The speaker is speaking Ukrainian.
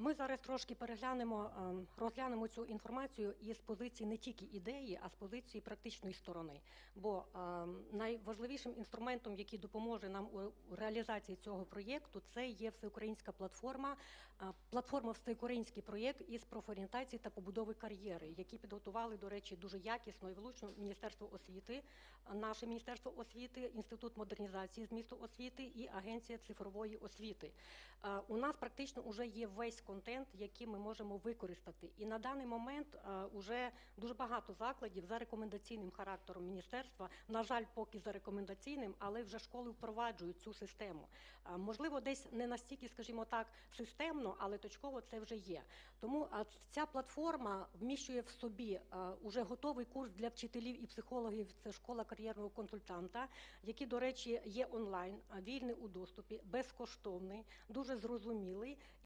Ми зараз трошки переглянемо, е, розглянемо цю інформацію із позиції не тільки ідеї, а з позиції практичної сторони. Бо е, найважливішим інструментом, який допоможе нам у реалізації цього проєкту, це є всеукраїнська платформа, е, платформа Всеукраїнський проєкт із профорієнтації та побудови кар'єри, які підготували, до речі, дуже якісно і влучно Міністерство освіти, наше Міністерство освіти, Інститут модернізації змісту освіти і Агенція цифрової освіти. Е, У нас практично вже є весь контент, який ми можемо використати. І на даний момент вже дуже багато закладів за рекомендаційним характером міністерства. На жаль, поки за рекомендаційним, але вже школи впроваджують цю систему. Е, Можливо, десь не настільки, скажімо так, системно, але точково це вже є. Тому е, ця платформа вміщує в собі е, уже готовий курс для вчителів і психологів. Це школа кар'єрного консультанта, який, до речі, є онлайн, е, вільний у доступі, безкоштовний, дуже зрозумілий.